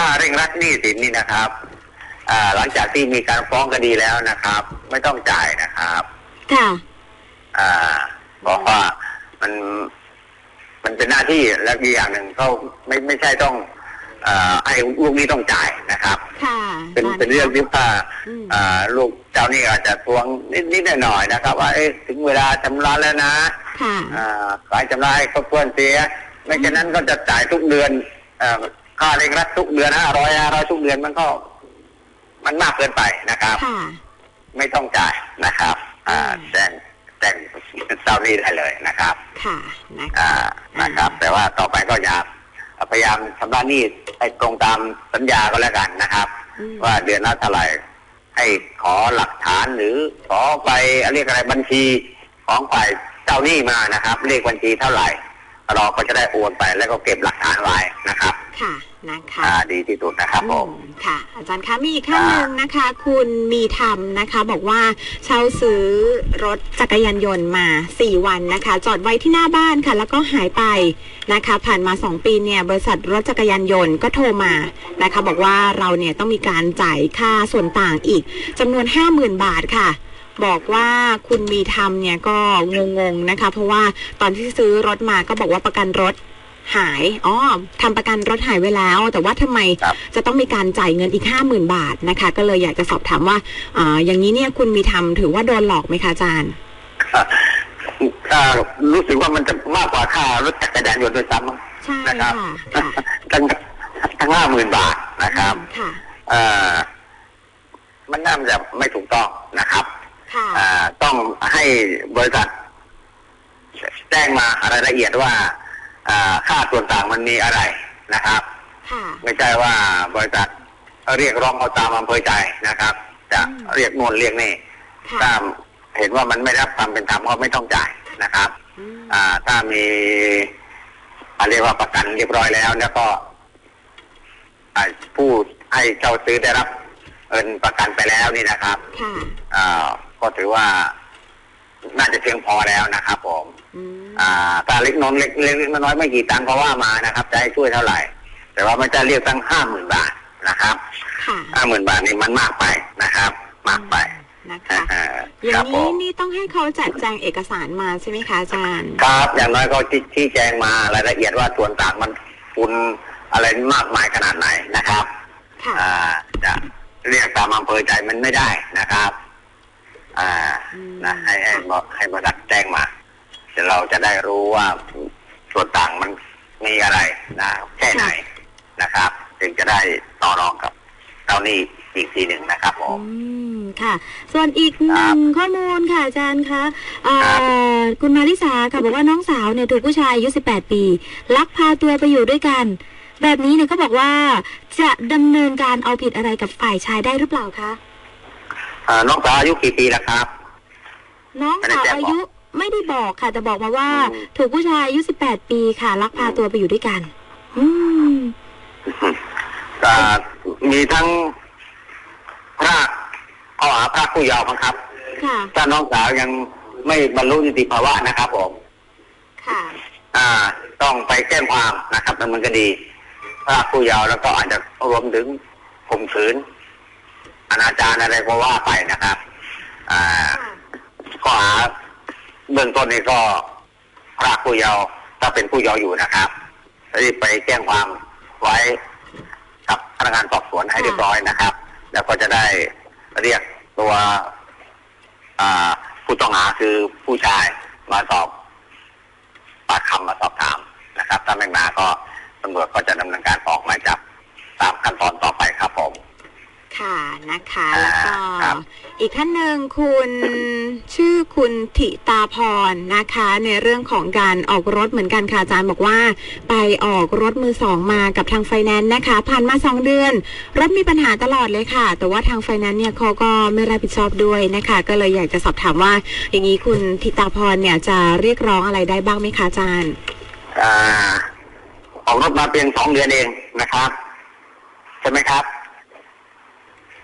ค่าเร่งรัดหนี้สินนี่นะครับอ่าหลังจากที่มีการฟ้องคดีแล้วนะครับ ไม่ต้องจ่ายนะครับค่ะอ่าบอกว่ามันมันเป็นหน้าที่และอีกอย่างหนึ่งเขาไม่ไม่ใช่ต้องอ่าให้ลูกหนี้ต้องจ่ายนะครับค่ะเป็นอาจารย์เป็นเรื่องที่ว่าอืมอ่าลูกเจ้าหนี้อาจจะทวงนิดนิดหน่อยๆนะครับ ว่าเอ๊ะถึงเวลาชำระแล้วนะค่ะอ่าขายชำระให้ครบถ้วนเสียไม่ฉะนั้นก็จะจ่ายทุกเดือนเอ่อ ค่าเร่งรัดทุกเดือนห้าร้อยห้าร้อยทุกเดือนมันก็ มันมากเกินไปนะครับ ค่ะ ไม่ต้องจ่ายนะครับ อ่าอืม แจ้งแจ้งเจ้าหนี้ได้เลยนะครับ ค่ะนะคะ อ่านะครับ แต่ว่าต่อไปก็อย่าพยายามชำระหนี้ให้ตรงตามสัญญาก็แล้วกันนะครับ อืม ว่าเดือนละเท่าไหร่ให้ขอหลักฐานหรือขอไปเรียกอะไรบัญชีของฝ่ายเจ้าหนี้มานะครับ เลขบัญชีเท่าไหร่เราก็จะได้โอนไปแล้วก็เก็บหลักฐานไว้นะครับ ค่ะนะคะอ่าดีที่สุดนะครับผมอืมค่ะ อาจารย์คะมีอีกท่านหนึ่งนะคะ คุณมีธรรมนะคะ บอกว่าเช่าซื้อรถจักรยานยนต์มา4วันนะคะ จอดไว้ที่หน้าบ้านค่ะ แล้วก็หายไปนะคะ ผ่านมา2ปีเนี่ย บริษัทรถจักรยานยนต์ก็โทรมานะคะ บอกว่าเราเนี่ยต้องมีการจ่ายค่าส่วนต่างอีกจำนวน50,000บาทค่ะบอกว่าคุณมีธรรมเนี่ยก็งงๆนะคะ เพราะว่าตอนที่ซื้อรถมาก็บอกว่าประกันรถ หายอ๋อทำประกันรถหายไว้แล้ว แต่ว่าทำไมครับจะต้องมีการจ่ายเงินอีกห้าหมื่นบาทนะคะ ก็เลยอยากจะสอบถามว่าอ่าอย่างนี้เนี่ยคุณมีทำถือว่าโดนหลอกไหมคะอาจารย์อ่ารู้สึกว่ามันจะมากกว่าค่ารถจักรยานยนต์ด้วยซ้ำมั้งใช่นะครับค่ะค่ะตั้งตั้งห้าหมื่นบาทนะครับค่ะอ่ามันน่าจะไม่ถูกต้องนะครับค่ะอ่าต้องให้บริษัทแจ้งมารายละเอียดว่าอ่า ค่าส่วนต่างมันมีอะไรนะครับค่ะไม่ใช่ว่าบริษัทเรียกร้องเอาตามอำเภอใจนะครับ จะอืมเรียกโน่นเรียกนี่ค่ะถ้าเห็นว่ามันไม่ได้รับความเป็นธรรมก็ไม่ต้องจ่ายนะครับอืมอ่าถ้ามีอ่าเรียกว่าประกันเรียบร้อยแล้ว แล้วก็อ่าผู้ให้เจ้าซื้อได้รับเงินประกันไปแล้วนี่นะครับค่ะอ่าก็ถือว่า น่าจะเพียงพอแล้วนะครับผมอืมอ่าถ้าเล็กน้อยเล็กเล็กน้อยไม่กี่ตังค์ก็ว่ามานะครับจะให้ช่วยเท่าไหร่ แต่ว่าไม่จะเรียกตั้งห้าหมื่นบาทนะครับค่ะห้าหมื่นบาทนี่มันมากไปนะครับ มากไปนะคะ อ่าอย่าครังบผนี้ม นี่ต้องให้เขาจัดแจงเอกสารมาใช่ไหมคะอาจารย์ ครับ อย่างน้อยก็ชี้ชี้แจงมารายละเอียดว่าส่วนต่างมันคุณอะไรมากมายขนาดไหนนะครับ ค่ะ อ่าจะเรียกตามอำเภอใจมันไม่ได้นะครับ อ่าอืมนะให้ให้บให้บริษัทแจ้งมาเดี๋ยวเราจะได้รู้ว่าส่วนต่างมันมีอะไรนะแค่ไหนนะครับ ถึงจะได้ต่อรองกับเจ้าหนี้อีกทีหนึ่งนะครับผมอืมค่ะ ส่วนอีกหครันึ่บงข้อมูลค่ะอาจารย์คะอ่าครับคุณมาริสาค่ะบอกว่าน้องสาวเนี่ยถูกผู้ชายอายุ 18 ปี ลักพาตัวไปอยู่ด้วยกัน แบบนี้เนี่ยก็บอกว่าจะดำเนินการเอาผิดอะไรกับฝ่ายชายได้หรือเปล่าคะอ่า น้องสาวอายุกี่ปีแล้วครับ น้องไม่ได้สาวแจ้งอายุไม่ได้บอกค่ะ แต่บอกมาว่าอืมถูกผู้ชายอายุ18ปีค่ะลักพาตัวไปอยู่ด้วยกัน อืมอ่ามีทั้งพระข้อหาพระผู้เยาว์บังคับ ค่ะถ้าน้องสาวยังไม่บรรลุนิติภาวะนะครับผมค่ะ อ่า ต้องไปแจ้งความนะครับดำเนินคดีพรากผู้เยาว์แล้วก็อาจจะรวมถึงข่มขืน อนาจารอะไรก็ว่าไปนะครับอ่าข้อหาเบื้องต้นนี่ก็พรากผู้เยาว์ถ้าเป็นผู้เยาว์อยู่นะครับรีบไปแจ้งความไว้กับพนักงานสอบสวนให้เรียบร้อยนะครับ แล้วก็จะได้เรียกตัวผู้ต้องหาคือผู้ชายมาสอบปากคำมาสอบถามนะครับถ้าไม่มาก็ตำรวจก็จะดำเนินการออกหมายจับตามขั้นตอนต่อไปครับผม ค่ะนะคะอ่าแล้วก็ครับอีกท่านหนึ่งคุณชื่อคุณธิตาพรนะคะ ในเรื่องของการออกรถเหมือนกันค่ะอาจารย์บอกว่า ไปออกรถมือสองมากับทางไฟแนนซ์นะคะผ่านมาสองเดือน รถมีปัญหาตลอดเลยค่ะ แต่ว่าทางไฟแนนซ์เนี่ยเขาก็ไม่รับผิดชอบด้วยนะคะ ก็เลยอยากจะสอบถามว่า อย่างนี้คุณธิตาพรเนี่ยจะเรียกร้องอะไรได้บ้างไหมคะอาจารย์อ่าออกรถมาเพียงสองเดือนเองนะครับใช่ไหมครับ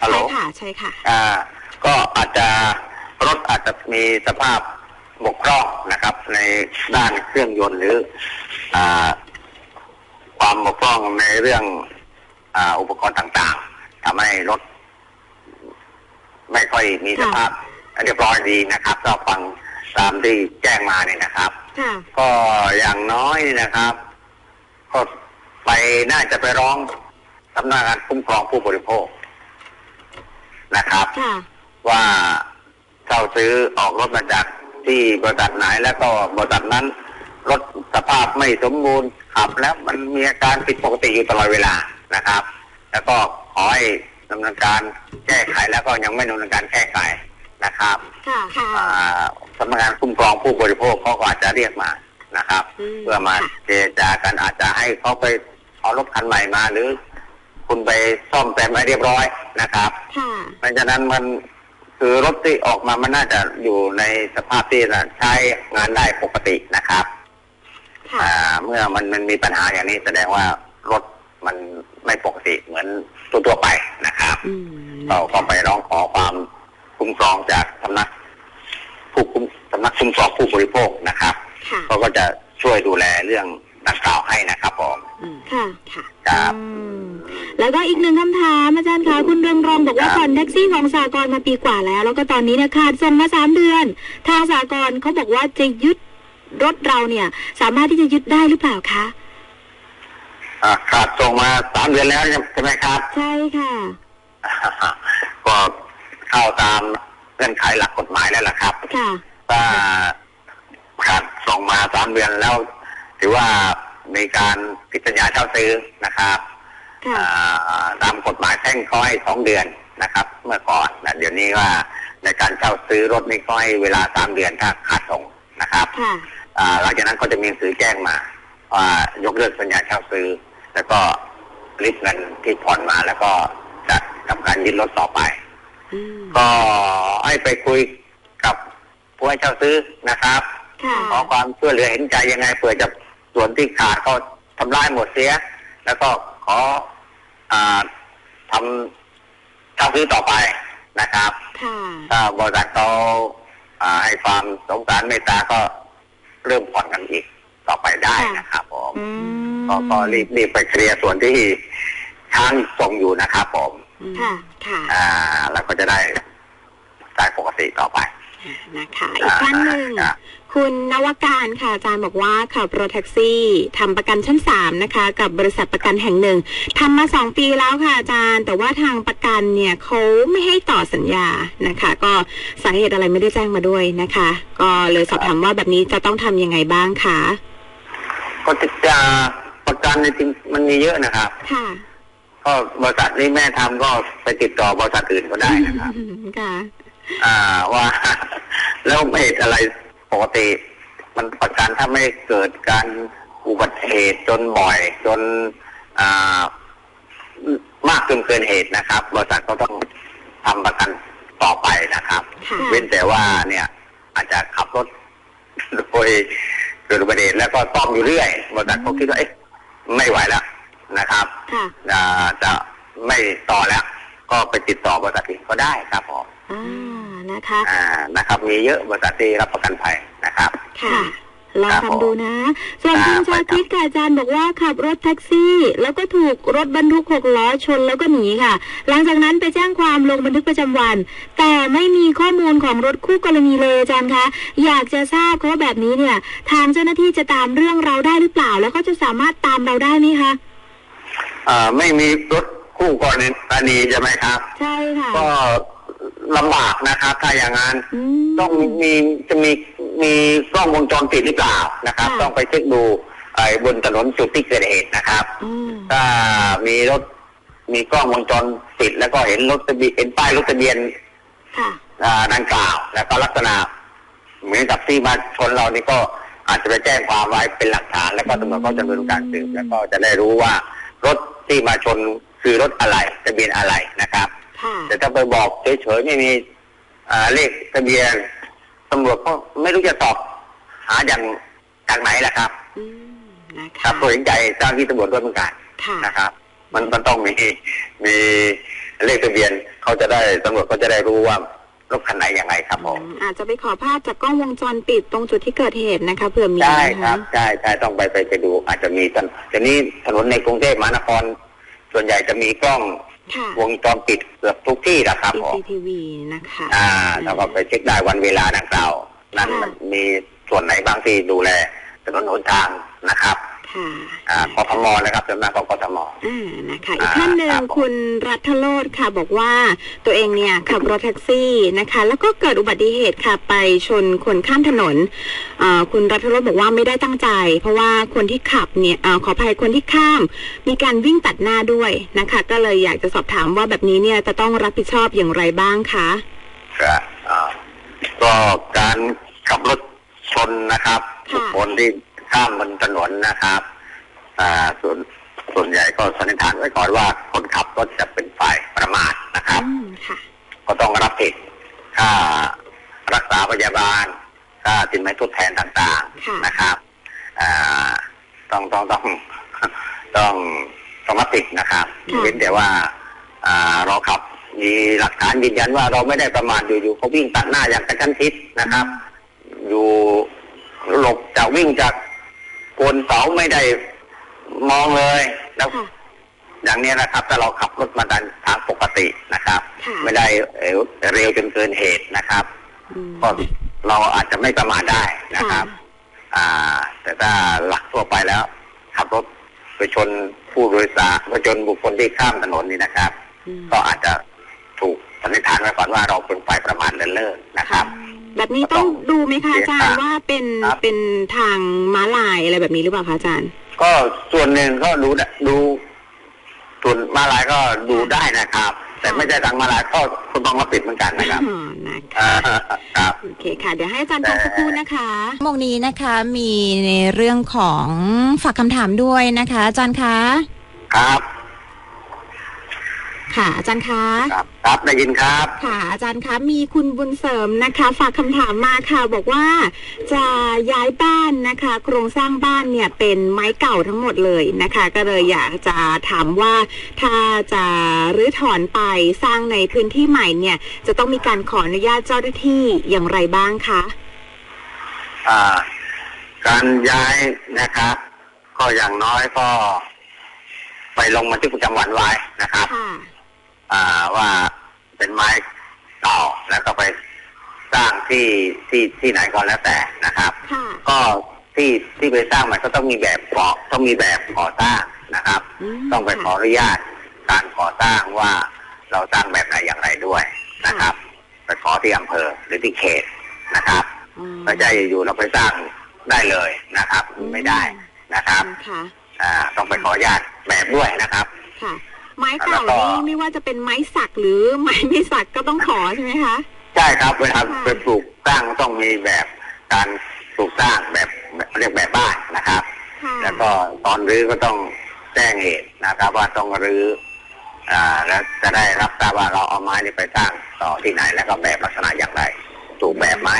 ฮัลโหลใช่ค่ะใช่ค่ะ อ่า ก็อาจจะรถอาจจะมีสภาพบกพร่องนะครับ ในด้านเครื่องยนต์หรือ อ่า ความบกพร่องในเรื่อง อ่า อุปกรณ์ต่างๆทำให้รถ ไม่ค่อยมีสภาพเรียบร้อยดีนะครับ ก็ฟังตามที่แจ้งมาเนี่ยนะครับ ค่ะ ก็อย่างน้อยนะครับ ก็ไปน่าจะไปร้องสำนักงานคุ้มครองผู้บริโภค นะครับ ค่ะ ว่าเช่าซื้อออกรถมาจากที่บริษัทไหนแล้วก็บริษัทนั้น รถสภาพไม่สมบูรณ์ขับแล้วมันมีอาการผิดปกติอยู่ตลอดเวลานะครับ แล้วก็ขอให้ดำเนินการแก้ไขแล้วก็ยังไม่ดำเนินการแก้ไขนะครับค่ะ ค่ะ อ่าสำนักงานคุ้มครองผู้บริโภคเขาก็อาจจะเรียกมานะครับ อืมเพื่อมาค่ะ เจรจากันอาจจะให้เขาไปเอารถคันใหม่มาหรือคุณ ไปซ่อมแซมไว้เรียบร้อยนะครับค่ะเพราะฉะนั้นมันคือรถที่ออกมามันน่าจะอยู่ในสภาพที่ใช้งานได้ปกตินะครับค่ะอ่าเมื่อมันมันมีปัญหาอย่างนี้แสดงว่ารถมันไม่ปกติเหมือนทั่วๆไปนะครับอืมเราก็ไปร้องขอความคุ้มครองจากสำนักผู้คุ้มสำนักคุ้มครองผู้บริโภคนะครับค่ะเขาก็จะช่วยดูแลเรื่องดังกล่าวให้นะครับผม อืมค่ะค่ะ ครับ อืม แล้วก็อีกหนึ่งคำถามอาจารย์คะคุณเรืองรองบอกว่าครับผ่อนแท็กซี่ของสากลมาปีกว่าแล้ว แล้วก็ตอนนี้เนี่ยขาดส่งมาสามเดือน ทางสากลเขาบอกว่าจะยึดรถเราเนี่ย สามารถที่จะยึดได้หรือเปล่าคะอ่าขาดส่งมาสามเดือนแล้วใช่ไหมครับ ใช่ค่ะ ก็เข้าตามเงื่อนไขหลักกฎหมายแล้วล่ะครับค่ะถ้าขาดส่งมาสามเดือนแล้ว ถือว่ามีการผิดสัญญาเช่าซื้อนะครับค่ะอ่า ตามกฎหมายแพ่งเขาให้สองเดือนนะครับ เมื่อก่อนนะเดี๋ยวนี้ว่าในการเช่าซื้อรถนี่ก็ให้เวลาสามเดือนถ้าขาดส่งนะครับค่ะอ่าหลังจากนั้นก็จะมีหนังสือแจ้งมาว่ายกเลิกสัญญาเช่าซื้อ แล้วก็ริบเงินที่ผ่อนมาแล้วก็จะทำการยึดรถต่อไปอืมก็ให้ไปคุยกับผู้ให้เช่าซื้อนะครับค่ะขอความช่วยเหลือเห็นใจยังไงเผื่อจะส่วนที่ขาดก็ทำลายหมดเสีย แล้วก็ขออ่า ทำเช่าซื้อต่อไปนะครับ ค่ะถ้าบริษัทเขาอ่าให้ความสงสารเมตตาก็เริ่มผ่อนกันอีกต่อไปได้นะครับผมอืมก็ก็รีบรีบไปเคลียร์ส่วนที่ค้างส่งอยู่นะครับผม ค่ะ ค่ะ อ่า แล้วก็จะได้จ่ายปกติต่อไปนะคะ อีกท่านหนึ่ง อ่า คุณนวการค่ะอาจารย์บอกว่าขับรถแท็กซี่ทำประกันชั้นสามนะคะ กับบริษัทประกันแห่งหนึ่งทำมาสองปีแล้วค่ะอาจารย์ แต่ว่าทางประกันเนี่ยเขาไม่ให้ต่อสัญญานะคะ ก็สาเหตุอะไรไม่ได้แจ้งมาด้วยนะคะ ก็เลยสอบถามว่าแบบนี้จะต้องทำยังไงบ้างคะก็จะประกันในจริงมันมีเยอะนะครับ ค่ะ ก็บริษัทนี้แม่ทำก็ไปติดต่อบริษัทอื่นก็ได้นะครับค่ะ อ่าว่า แล้วเหตุอะไรป กติ มันประกันถ้าไม่เกิดการอุบัติเหตุจนบ่อยจนอ่ามากจนเกินเหตุนะครับ บริษัทก็ต้องทำประกันต่อไปนะครับค่ะเว้นแต่ว่าเนี่ย อาจจะขับรถโดยเกิดอุบัติเหตุแล้วก็ซ่อมอยู่เรื่อยบริษัทเขาคิดว่าเอ๊ะไม่ไหวแล้วนะครับค่ะอ่าจะไม่ต่อแล้ว ก็ไปติดต่อบริษัทอื่นก็ได้ครับผมอ่า นะคะอ่านะครับ มีเยอะบริษัทที่รับประกันภัยนะครับ ค่ะลองครับผมทำดูนะ ส่วนคุณครับชาคิดค่ะอาจารย์บอกว่าขับรถแท็กซี่ แล้วก็ถูกรถบรรทุกหกล้อชนแล้วก็หนีค่ะ หลังจากนั้นไปแจ้งความลงบันทึกประจำวัน แต่ไม่มีข้อมูลของรถคู่กรณีเลยอาจารย์คะ อยากจะทราบเพราะแบบนี้เนี่ย ทางเจ้าหน้าที่จะตามเรื่องเราได้หรือเปล่า แล้วก็จะสามารถตามเราได้ไหมคะอ่าไม่มีรถคู่กรณีใช่ไหมครับ ใช่ค่ะก็ ลำบากนะครับ ถ้าอย่างนั้น อืม ต้องมีจะมีมีกล้องวงจรปิดหรือเปล่านะครับ ค่ะ ต้องไปเช็คดูไอ้บนถนนจุดที่เกิดเหตุนะครับ อืม ถ้ามีรถมีกล้องวงจรปิด แล้วก็เห็นรถทะเบียนเห็นป้ายรถทะเบียนค่ะ อ่าดังกล่าว แล้วก็ลักษณะ เหมือนกับที่มาชนเรานี่ก็อาจจะไปแจ้งความไว้เป็นหลักฐาน แล้วก็ตำรวจก็จะดำเนินการสืบแล้วก็จะได้รู้ว่ารถที่มาชนคือรถอะไรทะเบียนอะไรนะครับค่ะ แต่ถ้าไปบอกเฉยๆไม่มีอ่าเลขทะเบียนตำรวจก็ไม่รู้จะตอบหาอย่างจากไหนล่ะครับอืมนะครัคะบตัวเห็นใจเจ้าที่ตำรวจด้วยเหมือนกันค่ะนะครับ มันมันต้องมีมีเลขทะเบียนเขาจะได้ตำรวจก็จะได้รู้ว่ารถคันไหนยังไงครับผมอืมอาจจะไปขอภาพจากกล้องวงจรปิดตรงจุดที่เกิดเหตุนะคะเผื่อมีใช่นะครัคะบใช่ใช่ต้องไปไปไปดู อาจจะมีถนนทีนี้ถนนในกรุงเทพมหานคร ส่วนใหญ่จะมีกล้องค่ะ วงจรปิดเกือบทุกที่นะครับผม CCTV นะคะ อ่าเราก็ไปเช็คได้วันเวลาดังกล่าว นั้นค่ะมันมีส่วนไหนบ้างที่ดูแลถนนหนทางนะครับ ค่ะอ่ากทมนะครับสำนักของกทมอ่านะคะอีกอ่าท่านหนึ่งครับผมคุณรัฐโรธค่ะบอกว่าตัวเองเนี่ยขับรถแท็กซี่นะคะ แล้วก็เกิดอุบัติเหตุค่ะไปชนคนข้ามถนนอ่าคุณรัฐโรธบอกว่าไม่ได้ตั้งใจ เพราะว่าคนที่ขับเนี่ยอาขออภัยคนที่ข้าม มีการวิ่งตัดหน้าด้วยนะคะ ก็เลยอยากจะสอบถามว่าแบบนี้เนี่ยจะต้องรับผิดชอบอย่างไรบ้างคะครับอ่าก็การขับรถชนนะครับค่ะทุกคนที่ ข้ามบนถนนนะครับอ่าส่วนส่วนใหญ่ก็สันนิษฐานไว้ก่อนว่าคนขับรถจะเป็นฝ่ายประมาทนะครับอืมค่ะก็ต้องรับผิดค่ารักษาพยาบาลค่าสินไหมทดแทนต่างค่ะๆนะครับอ่าต้องต้องต้องต้องต้องรับผิดนะครับค่ะเว้นแต่ว่าอ่าเราขับมีหลักฐานยืนยันว่าเราไม่ได้ประมาทอยู่ๆเขาวิ่งตัดหน้าอย่างกระชั้นชิดนะครับ อยู่หลบจากวิ่งจาก โคนเสาไม่ได้มองเลยแล้วค่ะ อย่างนี้นะครับถ้าเราขับรถมาดันทางปกตินะครับ ค่ะ ไม่ได้เอ่อเร็วจนเกินเหตุนะครับอืมก็เราอาจจะไม่ประมาทได้นะคค่ะรับ อ่า แต่ถ้าหลักทั่วไปแล้วขับรถไปชนผู้โดยสารไปชนบุคคลที่ข้ามถนนนี่นะครับ อืมก็อาจจะถูกสันนิษฐานไว้ก่อนว่าเราเป็นฝ่ายประมาทเลินเล่อนะครับ แบบนี้ต้องดูไหมคะอาจารย์ว่าเป็นครับเป็นทางม้าลายอะไรแบบนี้หรือเปล่าคะอาจารย์ ก็ส่วนหนึ่งก็ดูได้ดูส่วนมาลายก็ดูได้นะครับ แต่ไม่ใช่ทางมาลายก็ก็ต้องรับผิดเหมือนกันนะครับอ๋อนะคะอ่าครับโอเคค่ะ เดี๋ยวให้อาจารย์พักสักครู่นะคะชั่วโมงนี้นะคะมีในเรื่องของฝากคำถามด้วยนะคะ อาจารย์คะครับ ค่ะอาจารย์คะครับครับได้ยินครับ ค่ะอาจารย์คะมีคุณบุญเสริมนะคะ ฝากคำถามมาค่ะ บอกว่าจะย้ายบ้านนะคะ โครงสร้างบ้านเนี่ยเป็นไม้เก่าทั้งหมดเลยนะคะ ก็เลยอยากจะถามว่าถ้าจะรื้อถอนไปสร้างในพื้นที่ใหม่เนี่ย จะต้องมีการขออนุญาตเจ้าหน้าที่อย่างไรบ้างคะอ่าการย้ายนะครับ ก็อย่างน้อยก็ไปลงบันทึกประจำวันไว้นะครับค่ะ อ่าว่าเป็นไม้เก่าแล้วก็ไปสร้างที่ที่ที่ไหนก็แล้วแต่นะครับ ค่ะ ก็ที่ที่ไปสร้างมันก็ต้องมีแบบก่อต้องมีแบบก่อสร้างนะครับมต้องไปขออนุญาตการก่อสร้างว่าเราสร้างแบบไหนอย่างไรด้วยนะครับ ไปขอที่อำเภอหรือที่เขตนะครับอ๋อไม่ใช่อยู่ๆเราไปสร้างได้เลยนะครับ ไม่ได้นะครับ ค่ะ อ่า ต้องไปขออนุญาตแบบด้วยนะครับ ค่ะ ไม้เก่าแล้วก็นี่ไม่ว่าจะเป็นไม้สักหรือไม้ไม่สักก็ต้องขอใช่ไหมคะ ใช่ครับเวลาค่ะไปปลูกสร้างต้องมีแบบการปลูกสร้างแบบเรียกแบบบ้านนะครับค่ะแล้วก็ตอนรื้อก็ต้องแจ้งเหตุนะครับ ว่าต้องรื้ออ่าแล้วจะได้รับทราบว่าเราเอาไม้นี้ไปสร้างต่อที่ไหนแล้วก็แบบลักษณะอย่างไรถูกแบบไหม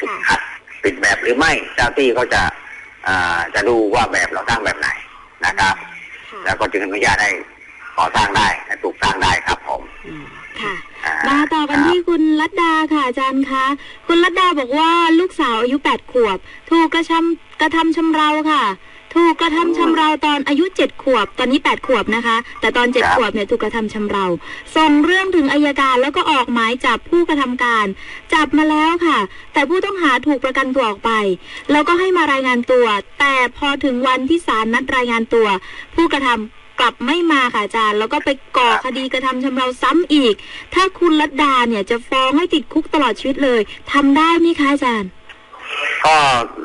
ถูกขัดปิดแบบหรือไม่เจ้าที่เขาจะอ่าจะดูว่าแบบเราสร้างแบบไหนนะครับค่ะแล้วก็จึงอนุญาตให้ ก่อสร้างได้ให้ปลูกสร้างได้ครับผมอืมค่ะอ่มาต่อกันครับที่คุณรัตดาค่ะอาจารย์คะคุณรัตดาบอกว่าลูกสาวอายุแปดขวบ ถูกกระทำกระทำชำเราค่ะ ถูกกระทำชำเราตอนอายุเจ็ดขวบ ตอนนี้แปดขวบนะคะ แต่ตอนเจ็ดขวบเนี่ยถูกกระทำชำเราส่งเรื่องถึงอายการแล้วก็ออกหมายจับผู้กระทำการ จับมาแล้วค่ะ แต่ผู้ต้องหาถูกประกันตัวออกไป แล้วก็ให้มารายงานตัว แต่พอถึงวันที่ศาลนัดรายงานตัว ผู้กระทำ กลับไม่มาค่ะอาจารย์ แล้วก็ไปก่อคดีกระทำชำเราซ้ำอีก ถ้าคุณรัตดาเนี่ยจะฟ้องให้ติดคุกตลอดชีวิตเลยทำได้ไหมคะอาจารย์ ก็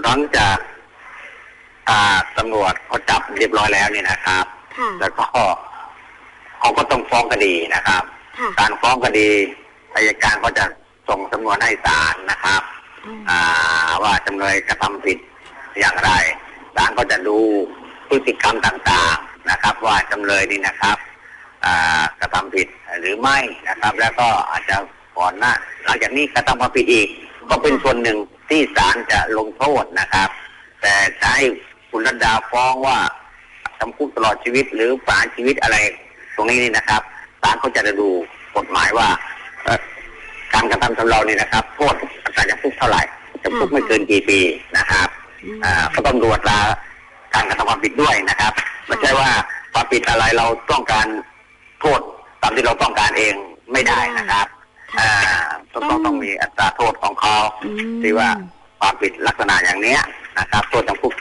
หลังจากอ่าตำรวจเขาจับเรียบร้อยแล้วเนี่ยนะครับค่ะแล้วก็เขาก็ต้องฟ้องคดีนะครับค่ะการฟ้องคดีอายการก็จะส่งสำนวนให้ศาลนะครับอืมอ่าว่าจำเลยกระทำผิดอย่างไรศาลก็จะดูพฤติกรรมต่างๆ นะครับ ว่าจำเลยนี่นะครับอ่ากระทำผิดหรือไม่นะครับ แล้วก็อาจจะก่อนหน้าหลังจากนี้กระทำความผิดอีก ก็เป็นส่วนหนึ่งที่ศาลจะลงโทษนะครับ แต่จะให้คุณรัตดาฟ้องว่าจำคุกตลอดชีวิตหรือประหารชีวิตอะไรตรงนี้นี่นะครับศาลเขาจะดูกฎหมายว่าเอ่อการกระทำชำเรานี่นะครับ โทษอัตราจำคุกเท่าไหร่จำคุกไม่เกินกี่ปีนะครับอืมอ่าก็ต้องดูอัตราการกระทำความผิดด้วยนะครับ ไม่ใช่ว่าความผิดอะไรเราต้องการโทษตามที่เราต้องการเองไม่ได้นะครับค่ะอ่าต้องต้องต้องมีอัตราโทษของเขาอืมที่ว่าความผิดลักษณะอย่างเนี้ยนะครับ โทษจำคุก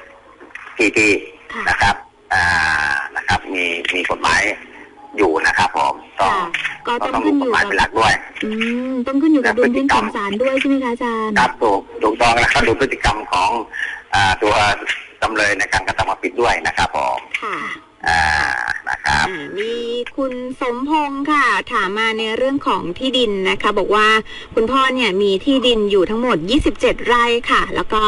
กี่ปีค่ะนะครับอ่านะครับ มีมีกฎหมายอยู่นะครับผมต้องค่ะก็ก็ต้องต้องขึ้ดูนอกฎยู่หมายกับเป็นหลักด้วย อืมต้องขึ้นอยู่กับและดุลพินิจพฤติกรขรมองศาลด้วยใช่ไหมคะอาจารย์ครับถูกถูกต้องนะครับดูพฤติกรรมของอ่าตัว จำเลยในการกระทำความผิดด้วยนะครับผมค่ะอ่านะครับอ่ามีคุณสมพงศ์ค่ะ ถามมาในเรื่องของที่ดินนะคะ บอกว่าคุณพ่อเนี่ยมีที่ดินอยู่ทั้งหมด 27 ไร่ค่ะ แล้วก็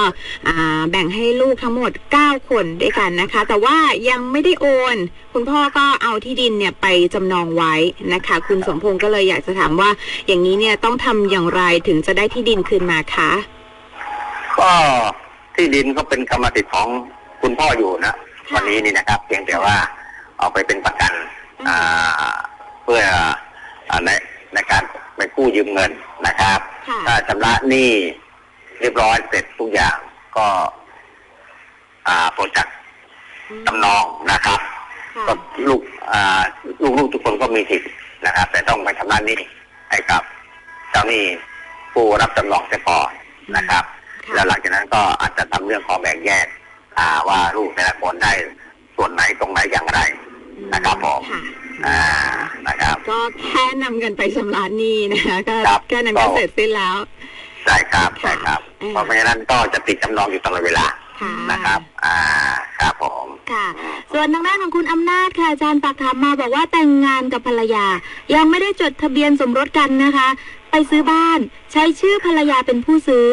อ่าแบ่งให้ลูกทั้งหมด 9 คนด้วยกันนะคะ แต่ว่ายังไม่ได้โอน คุณพ่อก็เอาที่ดินเนี่ยไปจำนองไว้นะคะ คุณสมพงศ์ก็เลยอยากจะถามว่า อย่างนี้เนี่ยต้องทำอย่างไรถึงจะได้ที่ดินคืนมาคะก็ ที่ดินก็เป็นกรรมสิทธิ์ของคุณพ่ออยู่นะวันนี้นี่นะครับ เพียงแต่ว่าเอาไปเป็นประกันอ่าเพื่ออ่าในในการไปกู้ยืมเงินนะครับค่ะถ้าชำระหนี้เรียบร้อยเสร็จทุกอย่างก็อ่าผลจากจำนองนะครับค่ะก็ลูกอ่าลูกๆทุกคนก็มีสิทธิ์นะครับ แต่ต้องไปชำระหนี้ให้กับเจ้าหนี้ผู้รับจำนองเสียก่อนนะครับค่ะ แล้วหลังจากนั้นก็อาจจะทำเรื่องของแบ่งแยกอ่าว่าลูกแต่ละคนได้ส่วนไหนตรงไหนอย่างไรนะครับผมค่ะอ่านะครับก็แค่นำเงินไปชำระหนี้นะคะก็ครับแค่นั้นก็ก็เสร็จสิ้นแล้วใช่ครับใช่ครับอืมเพราะไม่ฉะนั้นก็จะติดจำนองอยู่ตลอดเวลาค่ะนะครับ อ่า ครับผม ค่ะ ส่วนทางด้านของคุณอำนาจค่ะอาจารย์ปากถามมาบอกว่าแต่งงานกับภรรยา ยังไม่ได้จดทะเบียนสมรสกันนะคะ ไปซื้อบ้าน ใช้ชื่อภรรยาเป็นผู้ซื้อ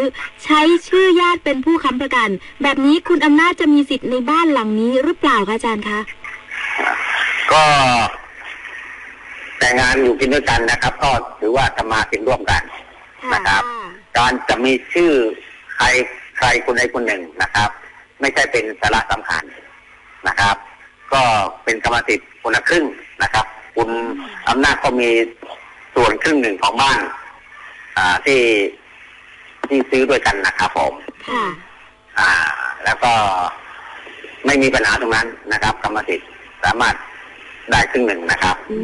ใช้ชื่อญาติเป็นผู้ค้ำประกัน แบบนี้คุณอำนาจจะมีสิทธิ์ในบ้านหลังนี้หรือเปล่าคะอาจารย์คะก็ แต่งงานอยู่กินด้วยกันนะครับ ก็ถือว่าทำมากินร่วมกันนะครับ การจะมีชื่อใครใครคนใดคนหนึ่งนะครับ ไม่ใช่เป็นสาระสำคัญนะครับ ก็เป็นกรรมสิทธิ์คนละครึ่งนะครับ คุณอำนาจก็มีส่วนครึ่งหนึ่งของบ้าน อ่าที่ที่ซื้อด้วยกันนะครับผม ค่ะ อ่า แล้วก็ไม่มีปัญหาตรงนั้นนะครับ กรรมสิทธิ์สามารถได้ครึ่งหนึ่งนะครับ อื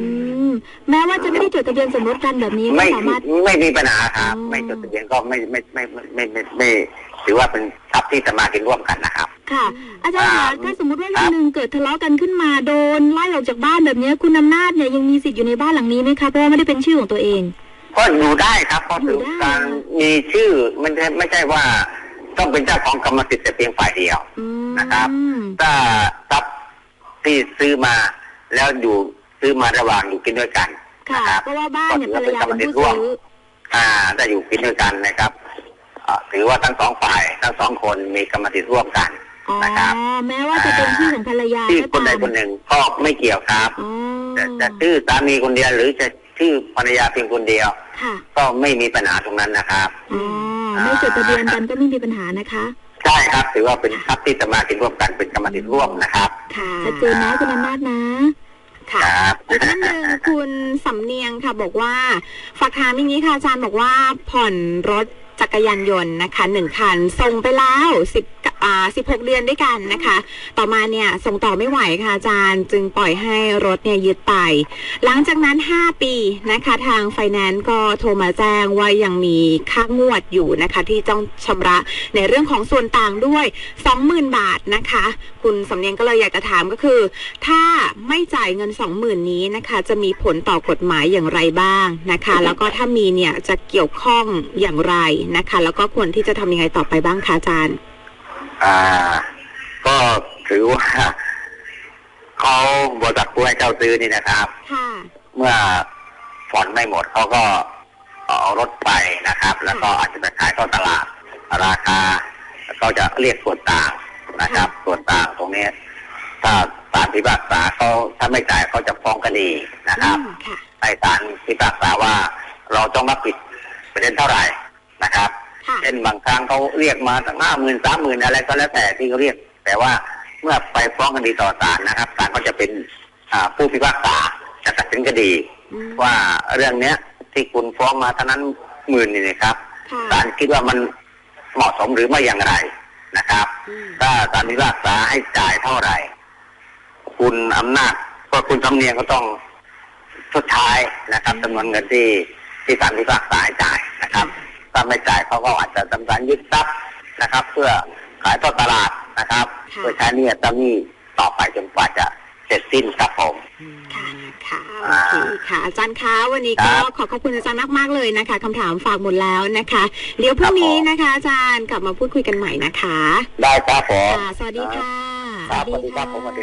ม แม้ว่าจะไม่ได้จดทะเบียนสมรสกันแบบนี้ก็ไม่สามารถ ไม่มีปัญหาครับ อ๋อ ไม่จดทะเบียนก็ไม่ไม่ไม่ไม่ไม่ไม่ไม่ถือว่าเป็นทรัพย์ที่สมากินร่วมกันนะครับ ค่ะ อาจารย์คะอ่าถ้าสมมติว่าครัวันบหนึ่งเกิดทะเลาะกันขึ้นมาโดนไล่ออกจากบ้านแบบนี้คุณอำนาจเนี่ยยังมีสิทธิ์อยู่ในบ้านหลังนี้ไหมคะเพราะว่าไม่ได้เป็นชื่อของตัวเอง ก็อยู่ได้ครับเพราะอยู่ถือได้การมีชื่อมันไม่ไม่ใช่ว่าต้องเป็นเจ้าของกรรมสิทธิ์แต่เพียงฝ่ายเดียวอืมนะครับ ถ้าทรัพย์ที่ซื้อมาแล้วอยู่ซื้อมาระหว่างอยู่กินด้วยกันค่ะนะครับเพราะว่าบ้านเนี่ยก็ภรถืรอยาว่าเป็นเป็นผู้กรรมสิทธิ์ร่วมซื้ออ่าถ้าอยู่กินด้วยกันนะครับอ่าถือว่าทั้งสองฝ่ายทั้งสองคนมีกรรมสิทธิ์ร่วมกันอ๋อนะครับแม้ว่าจะเป็นชื่อของภรรยาที่ก็คนใดตามคนหนึ่งก็ไม่เกี่ยวครับอ๋อจะจะชื่อสามีคนเดียวหรือจะชื่อภรรยาเพียงคนเดียว ค่ะก็ไม่มีปัญหาตรงนั้นนะครับอ๋อไม่จดทะเบียนกันก็ไม่มีปัญหานะคะใช่ครับถือว่าเป็นทรัพย์ที่สมาชิกร่วมกันเป็นกรรมสิทธิ์ร่วมนะครับค่ะชัดเจนนะคุณอำนาจนะค่ะครับอีกท่านหนึ่งคุณสำเนียงค่ะบอกว่าฝากถามอย่างนี้ค่ะอาจารย์บอกว่าผ่อนรถจักรยานยนต์นะคะหนึ่งคันส่งไปแล้วสิบ อ่าสิบหกเดือนด้วยกันนะคะ ต่อมาเนี่ยส่งต่อไม่ไหวค่ะอาจารย์ จึงปล่อยให้รถเนี่ยยึดไป หลังจากนั้น 5 ปีนะคะ ทางไฟแนนซ์ก็โทรมาแจ้งว่ายังมีค่างวดอยู่นะคะ ที่ต้องชำระในเรื่องของส่วนต่างด้วย 20,000 บาทนะคะ คุณสำเนียงก็เลยอยากจะถามก็คือ ถ้าไม่จ่ายเงิน 20,000 นี้นะคะ จะมีผลต่อกฎหมายอย่างไรบ้างนะคะ แล้วก็ถ้ามีเนี่ยจะเกี่ยวข้องอย่างไรนะคะ แล้วก็ควรที่จะทำยังไงต่อไปบ้างคะอาจารย์ อ่า ก็ถือว่าเขาบริษัทผู้ให้เช่าซื้อนี่นะครับ ค่ะ เมื่อผ่อนไม่หมดเขาก็เอารถไปนะครับ แล้วก็อาจจะไปขายเข้าตลาดราคาก็จะเรียกส่วนต่างนะครับ ส่วนต่างตรงนี้ ถ้าศาลพิพากษาเขาถ้าไม่จ่ายเขาจะฟ้องคดีนะครับอืมค่ะ ให้ศาลพิพากษาว่าเราต้องรับผิดประเด็นเท่าไหร่นะครับค่ะ เช่นบางครั้งเขาเรียกมาตั้งห้าหมื่นสามหมื่นอะไรก็แล้วแต่ที่เขาเรียก แต่ว่าเมื่อไปฟ้องคดีต่อศาลนะครับศาลก็จะเป็นอ่าผู้พิพากษาจะตัดสินคดีอืมว่าเรื่องเนี้ยที่คุณฟ้องมาเท่านั้นหมื่นนี่นะครับค่ะศาลคิดว่ามันเหมาะสมหรือไม่อย่างไรนะครับอืมถ้าศาลพิพากษาให้จ่ายเท่าไหร่ คุณอำนาจก็คุณทำเนียงก็ต้องสุดท้ายนะครับจำนวนเงินที่ที่ศาลพิพากษาให้จ่ายนะครับ ถ้าไม่จ่ายเขาก็อาจจะทำการยึดทรัพย์นะครับ เพื่อขายทอดตลาดนะครับค่ะเพื่อใช้หนี่ตามหนี้ต่อไปจนกว่าจะเสร็จสิ้นครับผมค่ะค่ะโอเคค่ะอาจารย์คะวันนี้ก็ครับขอขอบคุณอาจารย์มากๆเลยนะคะคำถามฝากหมดแล้วนะคะ เดี๋ยวพรุ่งนี้นะคะ อาจารย์กลับมาพูดคุยกันใหม่นะคะ ได้ครับผมค่ะสวัสดีค่ะครับสวัสดีครับผมสวัสดี